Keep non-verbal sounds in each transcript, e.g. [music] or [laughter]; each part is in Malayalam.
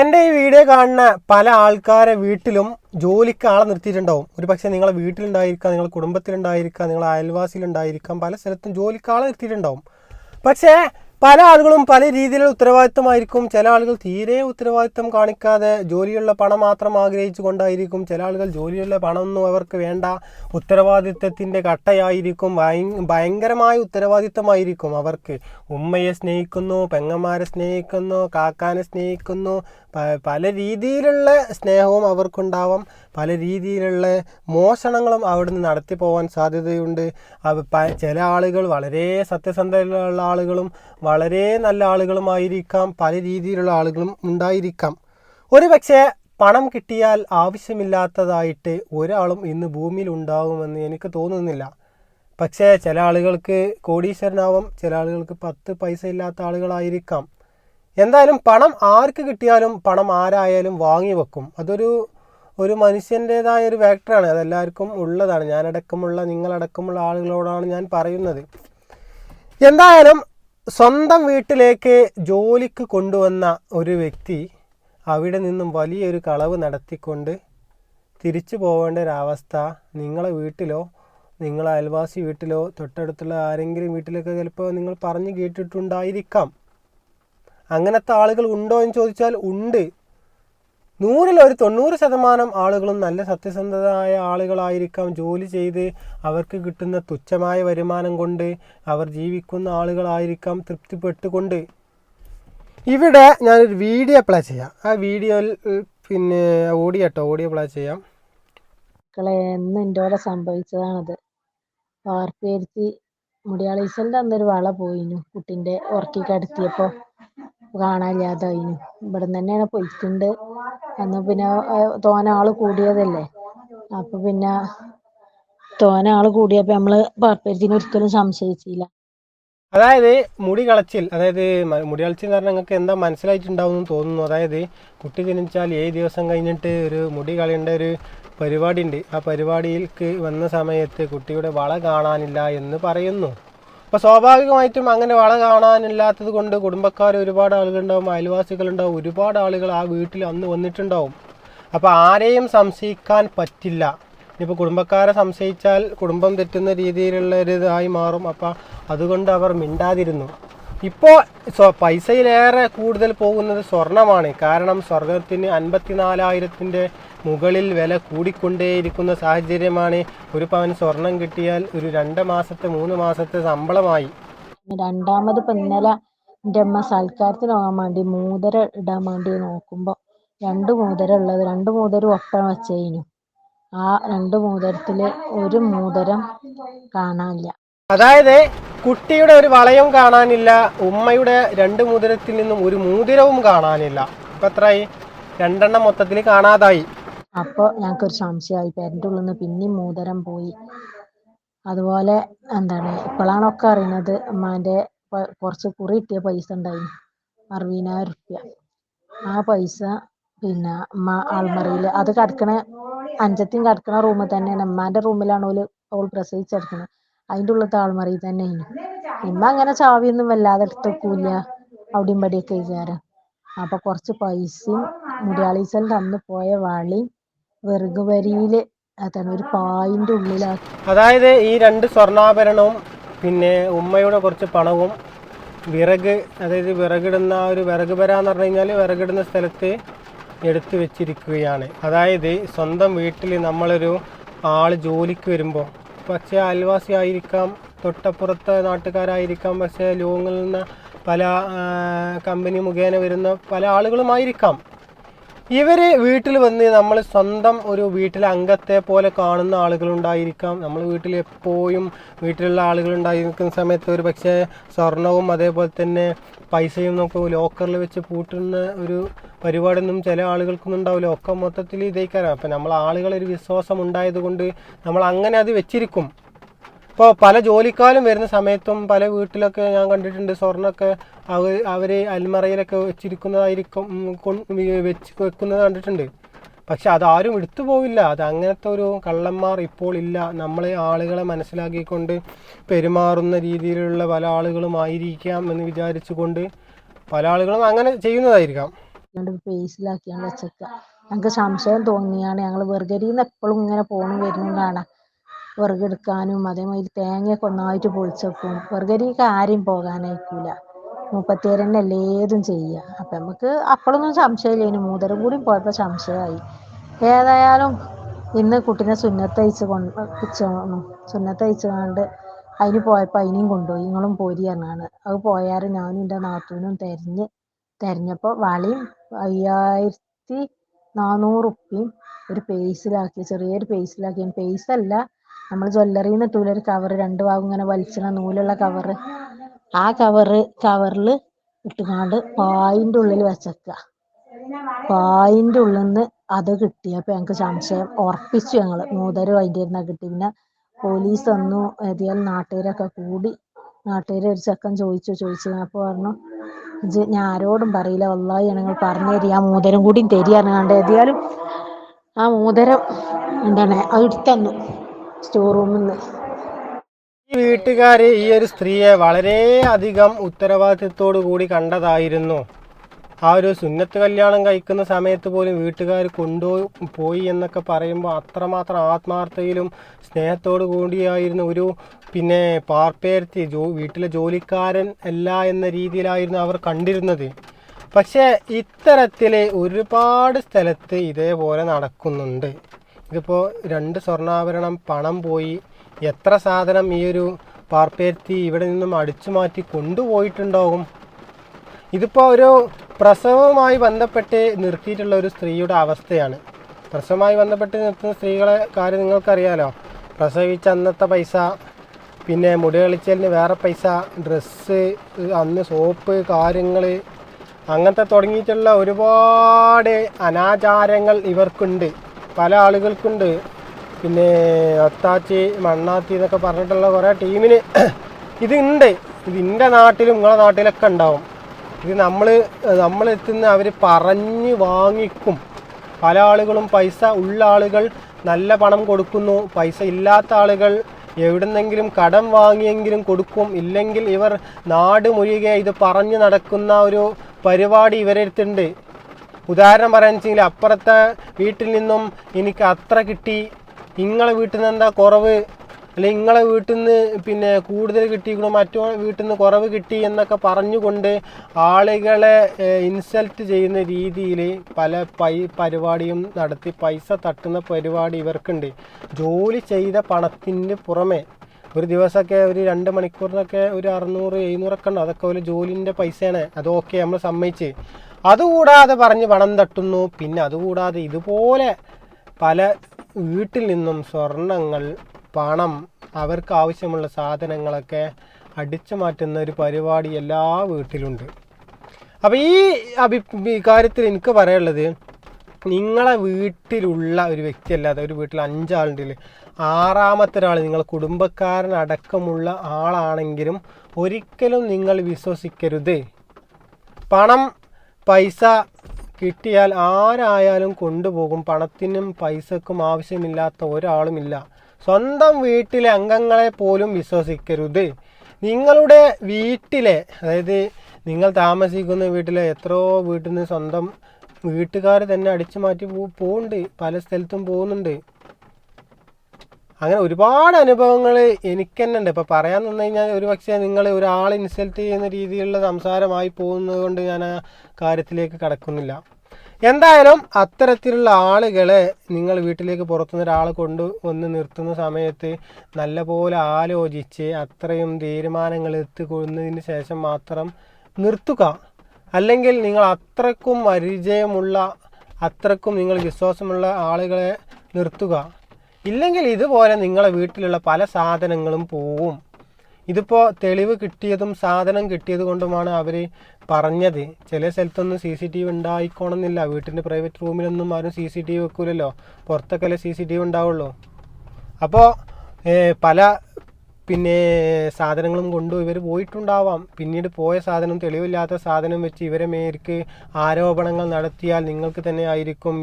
എന്റെ ഈ വീഡിയോ കാണുന്ന പല ആൾക്കാരെ വീട്ടിലും ജോലിക്ക് ആളെ നിർത്തിയിട്ടുണ്ടാവും. ഒരു പക്ഷേ നിങ്ങളെ വീട്ടിലുണ്ടായിരിക്കാം നിങ്ങളെ കുടുംബത്തിലുണ്ടായിരിക്കാം നിങ്ങളെ അയൽവാസിയിലുണ്ടായിരിക്കാം പല സ്ഥലത്തും ജോലിക്ക് ആളെ നിർത്തിയിട്ടുണ്ടാവും. പക്ഷേ പല ആളുകളും പല രീതിയിലുള്ള ഉത്തരവാദിത്തമായിരിക്കും ചില ആളുകൾ തീരെ ഉത്തരവാദിത്തം കാണിക്കാതെ ജോലിയുള്ള പണം മാത്രം ആഗ്രഹിച്ചു കൊണ്ടായിരിക്കും. ചില ആളുകൾ ജോലിയുള്ള പണമൊന്നും അവർക്ക് വേണ്ട. ഉത്തരവാദിത്തത്തിന്റെ കട്ടയായിരിക്കും. ഭയ- ഭയങ്കരമായ ഉത്തരവാദിത്തമായിരിക്കും അവർക്ക്. ഉമ്മയെ സ്നേഹിക്കുന്നു പെങ്ങന്മാരെ സ്നേഹിക്കുന്നു കാക്കാനെ സ്നേഹിക്കുന്നു. പല രീതിയിലുള്ള സ്നേഹവും അവർക്കുണ്ടാവാം. പല രീതിയിലുള്ള മോഷണങ്ങളും അവിടുന്ന് നടത്തി പോകാൻ സാധ്യതയുണ്ട്. ചില ആളുകൾ വളരെ സത്യസന്ധതയുള്ള ആളുകളും വളരെ നല്ല ആളുകളുമായിരിക്കാം പല രീതിയിലുള്ള ആളുകളും ഉണ്ടായിരിക്കാം. ഒരു പക്ഷേ പണം കിട്ടിയാൽ ആവശ്യമില്ലാത്തതായിട്ട് ഒരാളും ഇന്ന് ഭൂമിയിൽ ഉണ്ടാകുമെന്ന് എനിക്ക് തോന്നുന്നില്ല. പക്ഷേ ചില ആളുകൾക്ക് കോടീശ്വരനാവും ചില ആളുകൾക്ക് പത്ത് പൈസ ഇല്ലാത്ത ആളുകളായിരിക്കാം. എന്തായാലും പണം ആർക്ക് കിട്ടിയാലും പണം ആരായാലും വാങ്ങി വെക്കും അതൊരു ഒരു മനുഷ്യന്റെതായ ഒരു ഫാക്ടറാണ് അതെല്ലാവർക്കും ഉള്ളതാണ്. ഞാനടക്കമുള്ള നിങ്ങളടക്കമുള്ള ആളുകളോടാണ് ഞാൻ പറയുന്നത്. എന്തായാലും സ്വന്തം വീട്ടിലേക്ക് ജോലിക്ക് കൊണ്ടുവന്ന ഒരു വ്യക്തി അവിടെ നിന്നും വലിയൊരു കളവ് നടത്തിക്കൊണ്ട് തിരിച്ചു പോകേണ്ട ഒരവസ്ഥ നിങ്ങളെ വീട്ടിലോ നിങ്ങളെ അയൽവാസി വീട്ടിലോ തൊട്ടടുത്തുള്ള ആരെങ്കിലും വീട്ടിലൊക്കെ ചിലപ്പോൾ നിങ്ങൾ പറഞ്ഞു കേട്ടിട്ടുണ്ടായിരിക്കാം. അങ്ങനത്തെ ആളുകൾ ഉണ്ടോ എന്ന് ചോദിച്ചാൽ ഉണ്ട്. നൂറിൽ ഒരു തൊണ്ണൂറ് ശതമാനം ആളുകളും നല്ല സത്യസന്ധരായ ആളുകളായിരിക്കാം. ജോലി ചെയ്ത് അവർക്ക് കിട്ടുന്ന തുച്ഛമായ വരുമാനം കൊണ്ട് അവർ ജീവിക്കുന്ന ആളുകളായിരിക്കാം തൃപ്തിപ്പെട്ടുകൊണ്ട്. ഇവിടെ ഞാനൊരു വീഡിയോ പ്ലേ ചെയ്യാം. ആ വീഡിയോയിൽ പിന്നെ ഓഡിയോ കേട്ടോ ഓഡിയോ പ്ലേ ചെയ്യാം. മക്കളെ എന്ന് എന്റെ കൂടെ സംഭവിച്ചതാണത്. വാർപ്പേരുത്തി മുടിയാളീസലിന്റെ അന്നൊരു വള പോയിനു. കുട്ടിന്റെ ഉറക്കി കടത്തിയപ്പോൾ കാണാനില്ലാതായിനു. ഇവിടെ നിന്ന് തന്നെയാണ് പൊയ്ക്കുണ്ട് അന്ന് പിന്നെ തോനെ ആൾ കൂടിയതല്ലേ? അപ്പൊ പിന്നെ തോനെ ആൾ കൂടിയപ്പോ നമ്മൾ വാർപ്പേരുത്തിനെ ഒരിക്കലും സംശയിച്ചില്ല. അതായത് മുടി കളച്ചിൽ അതായത് മുടി കളച്ചിൽ എന്ന് പറഞ്ഞാൽ നിങ്ങൾക്ക് എന്താ മനസ്സിലായിട്ടുണ്ടാവും എന്ന് തോന്നുന്നു. അതായത് കുട്ടി ജനിച്ചാൽ ഏഴ് ദിവസം കഴിഞ്ഞിട്ട് ഒരു മുടി കളയേണ്ട ഒരു പരിപാടി ഉണ്ട് ആ പരിപാടിയിലേക്ക് വന്ന സമയത്ത് കുട്ടിയുടെ വള കാണാനില്ല എന്ന് പറയുന്നു. അപ്പോൾ സ്വാഭാവികമായിട്ടും അങ്ങനെ വള കാണാനില്ലാത്തത് കൊണ്ട് കുടുംബക്കാർ ഒരുപാട് ആളുകളുണ്ടാവും അയൽവാസികളുണ്ടാവും ഒരുപാട് ആളുകൾ ആ വീട്ടിൽ അന്ന് വന്നിട്ടുണ്ടാവും. അപ്പോൾ ആരെയും സംശയിക്കാൻ പറ്റില്ല. ഇപ്പോൾ കുടുംബക്കാരെ സംശയിച്ചാൽ കുടുംബം തെറ്റുന്ന രീതിയിലുള്ള ഒരു ഇതായി മാറും. അപ്പോൾ അതുകൊണ്ട് അവർ മിണ്ടാതിരുന്നു. ഇപ്പോൾ പൈസയിലേറെ കൂടുതൽ പോകുന്നത് സ്വർണമാണ്. കാരണം സ്വർണത്തിന് അൻപത്തിനാലായിരത്തിന്റെ മുകളിൽ വില കൂടിക്കൊണ്ടേയിരിക്കുന്ന സാഹചര്യമാണ് ഒരു പവൻ സ്വർണം കിട്ടിയാൽ ഒരു രണ്ട് മാസത്തെ മൂന്ന് മാസത്തെ ശമ്പളമായി. രണ്ടാമത് ഇപ്പൊ ഇന്നലെ എന്റെ അമ്മ സൽക്കാരത്തിന് പോകാൻ വേണ്ടി മൂതര ഇടാൻ വേണ്ടി നോക്കുമ്പോൾ രണ്ട് മൂതര ഉള്ളത് രണ്ട് മൂതരും ഒപ്പം വെച്ചു ആ രണ്ട് മൂതരത്തിൽ ഒരു മൂതരം കാണാനില്ല. അതായത് കുട്ടിയുടെ ഒരു വളയം കാണാനില്ല ഉമ്മയുടെ രണ്ട് മുതിരത്തിൽ നിന്നും ഒരു മൂതിരവും കാണാനില്ല. ഇപ്പം എത്രയായി രണ്ടെണ്ണം മൊത്തത്തിൽ കാണാതായി. അപ്പോൾ ഞങ്ങൾക്കൊരു സംശയമായി പേരന്റെ ഉള്ളിൽ നിന്ന് പിന്നെയും മൂതരം പോയി. അതുപോലെ എന്താണ് ഇപ്പോഴാണൊക്കെ അറിയുന്നത് ഉമ്മാന്റെ കുറച്ച് കുറി കിട്ടിയ പൈസ ഉണ്ടായി അറുപതിനായിരം റുപ്യ. ആ പൈസ പിന്നെ ഉമ്മ ആൾമറിയിൽ അത് കിടക്കണ അഞ്ചത്തിയും കിടക്കണ റൂമിൽ തന്നെയാണ്. ഉമ്മാന്റെ റൂമിലാണ് ഓൽ ഓൾ പ്രസവിച്ചെടുക്കുന്നത് അതിന്റെ ഉള്ളിലത്തെ ആൾമറിയിൽ തന്നെയാണ്. ഇമ്മ അങ്ങനെ ചാവിയൊന്നും വല്ലാതെ എടുത്ത് വെക്കൂല അവിടെയും പടിയൊക്കെ കയറാൻ അപ്പൊ കുറച്ച് പൈസയും മുടിയാളീസലിന്റെ അന്ന് പോയ വളയും വെറുക് വരിയിൽ അതാണ് ഒരു പായിന്റെ ഉള്ളിലാക്കി അതായത് ഈ രണ്ട് സ്വർണാഭരണവും പിന്നെ ഉമ്മയുടെ കുറച്ച് പണവും വിറക് അതായത് വിറകിടുന്ന ഒരു വിറക് വര എന്ന് പറഞ്ഞു കഴിഞ്ഞാൽ വിറകിടുന്ന സ്ഥലത്ത് എടുത്തു വെച്ചിരിക്കുകയാണ്. അതായത് സ്വന്തം വീട്ടിൽ നമ്മളൊരു ആൾ ജോലിക്ക് വരുമ്പോൾ പക്ഷേ അയൽവാസി ആയിരിക്കാം തൊട്ടപ്പുറത്തെ നാട്ടുകാരായിരിക്കാം പക്ഷേ ലോങ്ങിൽ നിന്ന് പല കമ്പനി മുഖേന വരുന്ന പല ആളുകളുമായിരിക്കാം. ഇവർ വീട്ടിൽ വന്ന് നമ്മൾ സ്വന്തം ഒരു വീട്ടിലെ അംഗത്തെ പോലെ കാണുന്ന ആളുകളുണ്ടായിരിക്കാം. നമ്മൾ വീട്ടിൽ എപ്പോഴും വീട്ടിലുള്ള ആളുകളുണ്ടായിരിക്കുന്ന സമയത്ത് ഒരു പക്ഷേ സ്വർണവും അതേപോലെ തന്നെ പൈസയും നമുക്ക് ലോക്കറിൽ വെച്ച് പൂട്ടുന്ന ഒരു പരിപാടിയൊന്നും ചില ആളുകൾക്കൊന്നും ഉണ്ടാവില്ല. ഒക്കെ മൊത്തത്തിൽ ഇതേക്കാരാണ് അപ്പം നമ്മൾ ആളുകളൊരു വിശ്വാസം ഉണ്ടായത് കൊണ്ട് നമ്മൾ അങ്ങനെ അത് വെച്ചിരിക്കും. ഇപ്പോൾ പല ജോലിക്കാരും വരുന്ന സമയത്തും പല വീട്ടിലൊക്കെ ഞാൻ കണ്ടിട്ടുണ്ട് സ്വർണമൊക്കെ അവർ അവർ അൽമറയിലൊക്കെ വെച്ചിരിക്കുന്നതായിരിക്കും വെച്ച് വെക്കുന്നത് കണ്ടിട്ടുണ്ട്. പക്ഷെ അതാരും എടുത്തു പോവില്ല. അത് അങ്ങനത്തെ ഒരു കള്ളന്മാർ ഇപ്പോൾ ഇല്ല. നമ്മളെ ആളുകളെ മനസ്സിലാക്കിക്കൊണ്ട് പെരുമാറുന്ന രീതിയിലുള്ള പല ആളുകളും ആയിരിക്കാം എന്ന് വിചാരിച്ചുകൊണ്ട് പല ആളുകളും അങ്ങനെ ചെയ്യുന്നതായിരിക്കാം. വെച്ചേക്കുക ഞങ്ങൾക്ക് സംശയം തോന്നിയാണ്. ഞങ്ങൾ വെറുതെ എപ്പോഴും ഇങ്ങനെ പോകണം വരുന്നതാണ്. വിറകെടുക്കാനും അതേമാതിരി തേങ്ങയൊക്കെ ഒന്നായിട്ട് പൊളിച്ചെക്കും വെറുകരിക്ക് ആരെയും പോകാനായിക്കൂല. മുപ്പത്തിയേരന്നെ എല്ലാതും ചെയ്യുക അപ്പം നമുക്ക് അപ്പോഴൊന്നും സംശയമില്ലേനു മൂതരം കൂടി പോയപ്പോൾ സംശയമായി. ഏതായാലും ഇന്ന് കുട്ടീനെ സുന്നത്തയച്ച് കൊണ്ട് സുന്നത്തയച്ച് കൊണ്ട് അതിന് പോയപ്പോൾ അതിനെയും കൊണ്ടുപോയി. നിങ്ങളും പോരി പറഞ്ഞാണ് അത് പോയാൽ ഞാനും എന്റെ നാത്തൂനും തിരഞ്ഞ് തിരഞ്ഞപ്പോൾ വളയും അയ്യായിരത്തി നാനൂറ് ഉപ്പിയും ഒരു പേസിലാക്കി ചെറിയൊരു പേസിലാക്കി പേസല്ല നമ്മൾ ജ്വല്ലറിയിൽ നിന്ന് ഒരു കവർ രണ്ട് ഭാഗം ഇങ്ങനെ വലിച്ചണ നൂലുള്ള കവറ് ആ കവറ് കവറിൽ ഇട്ടുകൊണ്ട് പായിന്റെ ഉള്ളിൽ വെച്ചേക്കുക പായിന്റെ ഉള്ളിൽ നിന്ന് അത് കിട്ടിയപ്പോൾ ഞങ്ങൾക്ക് സംശയം. ഉറപ്പിച്ചു ഞങ്ങൾ മൂതരും അതിന്റെ ഇരുന്ന കിട്ടി പിന്നെ പോലീസ് വന്നു. ഏതായാലും നാട്ടുകാരൊക്കെ കൂടി. നാട്ടുകാർ ഒരു ചെക്കൻ ചോദിച്ചു ചോദിച്ചു. അപ്പോൾ പറഞ്ഞു ഞാൻ ആരോടും പറയില്ല. വല്ലായി ഞങ്ങൾ പറഞ്ഞു തരി ആ മൂതരം കൂടി തരികയാണ് ഏതായാലും ആ മൂതരം എന്താണ് അത് എടുത്തന്നു. സ്റ്റോർ റൂമിൽ നിന്ന് ഈ വീട്ടുകാർ ഈ ഒരു സ്ത്രീയെ വളരെ അധികം ഉത്തരവാദിത്വത്തോടു കൂടി കണ്ടതായിരുന്നു. ആ ഒരു സുന്നത്ത് കല്യാണം കഴിക്കുന്ന സമയത്ത് പോലും വീട്ടുകാർ കൊണ്ടുപോയി പോയി എന്നൊക്കെ പറയുമ്പോൾ അത്രമാത്രം ആത്മാർത്ഥയിലും സ്നേഹത്തോടു കൂടിയായിരുന്നു ഒരു പിന്നെ പാർപ്പേർത്തി ജോ വീട്ടിലെ ജോലിക്കാരൻ അല്ല എന്ന രീതിയിലായിരുന്നു അവർ കണ്ടിരുന്നത്. പക്ഷേ ഇത്തരത്തിൽ ഒരുപാട് സ്ഥലത്ത് ഇതേപോലെ നടക്കുന്നുണ്ട്. ഇതിപ്പോൾ രണ്ട് സ്വർണാഭരണം പണം പോയി. എത്ര സാധനം ഈ ഒരു പാർപ്പേർത്തി ഇവിടെ നിന്നും അടിച്ചു മാറ്റി കൊണ്ടുപോയിട്ടുണ്ടാകും? ഇതിപ്പോൾ ഒരു പ്രസവവുമായി ബന്ധപ്പെട്ട് നിർത്തിയിട്ടുള്ള ഒരു സ്ത്രീയുടെ അവസ്ഥയാണ്. പ്രസവമായി ബന്ധപ്പെട്ട് നിർത്തുന്ന സ്ത്രീകളെ കാര്യം നിങ്ങൾക്കറിയാലോ? പ്രസവിച്ച അന്നത്തെ പൈസ പിന്നെ മുടി കളിച്ചലിന് വേറെ പൈസ ഡ്രസ്സ് അന്ന് സോപ്പ് കാര്യങ്ങൾ അങ്ങനത്തെ തുടങ്ങിയിട്ടുള്ള ഒരുപാട് അനാചാരങ്ങൾ ഇവർക്കുണ്ട്. പല ആളുകൾക്കുണ്ട്. പിന്നെ ഒത്താച്ചി മണ്ണാത്തി എന്നൊക്കെ പറഞ്ഞിട്ടുള്ള കുറേ ടീമിന് [clears throat] ഇതുണ്ട്. ഇത് എന്റെ നാട്ടിലും നിങ്ങളെ നാട്ടിലൊക്കെ ഉണ്ടാവും. ഇത് നമ്മൾ നമ്മളെത്തുന്ന അവർ പറഞ്ഞ് വാങ്ങിക്കും. പല ആളുകളും പൈസ ഉള്ള ആളുകൾ നല്ല പണം കൊടുക്കുന്നു. പൈസ ഇല്ലാത്ത ആളുകൾ എവിടുന്നെങ്കിലും കടം വാങ്ങിയെങ്കിലും കൊടുക്കും. ഇല്ലെങ്കിൽ ഇവർ നാട് മുഴുകെ ഇത് പറഞ്ഞു നടക്കുന്ന ഒരു പരിപാടി ഇവരെടുത്തുണ്ട് ഉദാഹരണം പറയാന്ന് വെച്ചെങ്കിൽ അപ്പുറത്തെ വീട്ടിൽ നിന്നും എനിക്ക് അത്ര കിട്ടി. നിങ്ങളെ വീട്ടിൽ നിന്ന് എന്താ കുറവ്? അല്ലെങ്കിൽ നിങ്ങളെ വീട്ടിൽ നിന്ന് പിന്നെ കൂടുതൽ കിട്ടിക്കണോ മറ്റോ വീട്ടിൽ നിന്ന് കുറവ് കിട്ടി എന്നൊക്കെ പറഞ്ഞുകൊണ്ട് ആളുകളെ ഇൻസൾട്ട് ചെയ്യുന്ന രീതിയിൽ പല പൈ പരിപാടിയും നടത്തി പൈസ തട്ടുന്ന പരിപാടി ഇവർക്കുണ്ട്. ജോലി ചെയ്ത പണത്തിന് പുറമെ ഒരു ദിവസമൊക്കെ ഒരു രണ്ട് മണിക്കൂറിനൊക്കെ ഒരു അറുന്നൂറ് എഴുന്നൂറൊക്കെ ഉണ്ട്. അതൊക്കെ ഒരു ജോലിന്റെ പൈസയാണ്. അതൊക്കെ നമ്മൾ സമ്മതിച്ച്. അതുകൂടാതെ പറഞ്ഞ് പണം തട്ടുന്നു. പിന്നെ അതുകൂടാതെ ഇതുപോലെ പല വീട്ടിൽ നിന്നും സ്വർണങ്ങൾ പണം അവർക്ക് ആവശ്യമുള്ള സാധനങ്ങളൊക്കെ അടിച്ചു മാറ്റുന്ന ഒരു പരിപാടി എല്ലാ വീട്ടിലുണ്ട്. അപ്പോൾ ഈ അഭി കാര്യത്തിൽ എനിക്ക് പറയാനുള്ളത് നിങ്ങളെ വീട്ടിലുള്ള ഒരു വ്യക്തിയല്ലാതെ ഒരു വീട്ടിൽ അഞ്ചാളുണ്ടെങ്കിൽ ആറാമത്തെ ഒരാൾ നിങ്ങൾ കുടുംബക്കാരനടക്കമുള്ള ആളാണെങ്കിലും ഒരിക്കലും നിങ്ങൾ വിശ്വസിക്കരുത്. പണം പൈസ കിട്ടിയാൽ ആരായാലും കൊണ്ടുപോകും. പണത്തിനും പൈസക്കും ആവശ്യമില്ലാത്ത ഒരാളുമില്ല. സ്വന്തം വീട്ടിലെ അംഗങ്ങളെ പോലും വിശ്വസിക്കരുത്. നിങ്ങളുടെ വീട്ടിലെ അതായത് നിങ്ങൾ താമസിക്കുന്ന വീട്ടിലെ എത്രയോ വീട്ടിൽ നിന്ന് സ്വന്തം വീട്ടുകാർ തന്നെ അടിച്ചു മാറ്റി പോകുന്നുണ്ട് പല സ്ഥലത്തും പോകുന്നുണ്ട്. അങ്ങനെ ഒരുപാട് അനുഭവങ്ങൾ എനിക്ക് തന്നെ ഉണ്ട് ഇപ്പോൾ പറയാൻ നിന്ന് കഴിഞ്ഞാൽ ഒരു പക്ഷേ നിങ്ങൾ ഒരാളെ ഇൻസൾട്ട് ചെയ്യുന്ന രീതിയിലുള്ള സംസാരമായി പോകുന്നത് കൊണ്ട് ഞാൻ ആ കാര്യത്തിലേക്ക് കടക്കുന്നില്ല. എന്തായാലും അത്തരത്തിലുള്ള ആളുകളെ നിങ്ങൾ വീട്ടിലേക്ക് പുറത്തുനിന്ന് ഒരാളെ കൊണ്ട് വന്ന് നിർത്തുന്ന സമയത്ത് നല്ലപോലെ ആലോചിച്ച് അത്രയും തീരുമാനങ്ങൾ എത്തിക്കൊള്ളുന്നതിന് ശേഷം മാത്രം നിർത്തുക. അല്ലെങ്കിൽ നിങ്ങൾ അത്രക്കും പരിചയമുള്ള അത്രക്കും നിങ്ങൾ വിശ്വാസമുള്ള ആളുകളെ നിർത്തുക. ഇല്ലെങ്കിൽ ഇതുപോലെ നിങ്ങളെ വീട്ടിലുള്ള പല സാധനങ്ങളും പോവും. ഇതിപ്പോൾ തെളിവ് കിട്ടിയതും സാധനം കിട്ടിയത് കൊണ്ടുമാണ് അവർ പറഞ്ഞത്. ചില സ്ഥലത്തൊന്നും സി സി ടി വി ഉണ്ടായിക്കോണമെന്നില്ല. വീട്ടിന്റെ പ്രൈവറ്റ് റൂമിലൊന്നും ആരും സി സി ടി വി വെക്കൂലല്ലോ. പുറത്തൊക്കെ സി സി ടി വി ഉണ്ടാവുള്ളൂ അപ്പോൾ പല പിന്നെ സാധനങ്ങളും കൊണ്ടു ഇവർ പോയിട്ടുണ്ടാവാം. പിന്നീട് പോയ സാധനം തെളിവില്ലാത്ത സാധനം വെച്ച് ഇവരെ മേർക്ക് ആരോപണങ്ങൾ നടത്തിയാൽ നിങ്ങൾക്ക് തന്നെ ആയിരിക്കും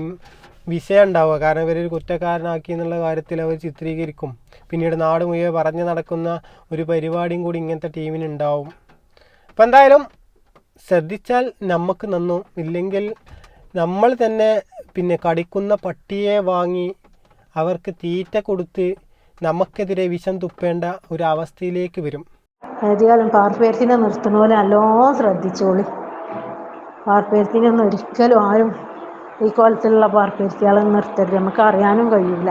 വിഷയം ഉണ്ടാവുക കാരണം ഇവരൊരു കുറ്റക്കാരനാക്കി എന്നുള്ള കാര്യത്തിൽ അവർ ചിത്രീകരിക്കും. പിന്നീട് നാട് മുഴുവൻ പറഞ്ഞു നടക്കുന്ന ഒരു പരിപാടിയും കൂടി ഇങ്ങനത്തെ ടീമിന് ഉണ്ടാവും. അപ്പം എന്തായാലും ശ്രദ്ധിച്ചാൽ നമുക്ക് നന്നു. ഇല്ലെങ്കിൽ നമ്മൾ തന്നെ പിന്നെ കടിക്കുന്ന പട്ടിയെ വാങ്ങി അവർക്ക് തീറ്റ കൊടുത്ത് നമുക്കെതിരെ വിഷം തുപ്പേണ്ട ഒരു അവസ്ഥയിലേക്ക് വരും. ഏതായാലും പാർപ്പേരത്തിനെ നിർത്തുന്ന പോലെ നല്ലോണം ശ്രദ്ധിച്ചോളി. പാർപ്പേരത്തിനൊന്നും ഒരിക്കലും ആരും ഈ കോലത്തിലുള്ള പാർപ്പേരത്തിയാളെ നിർത്തരുത്. നമുക്ക് അറിയാനും കഴിയില്ല.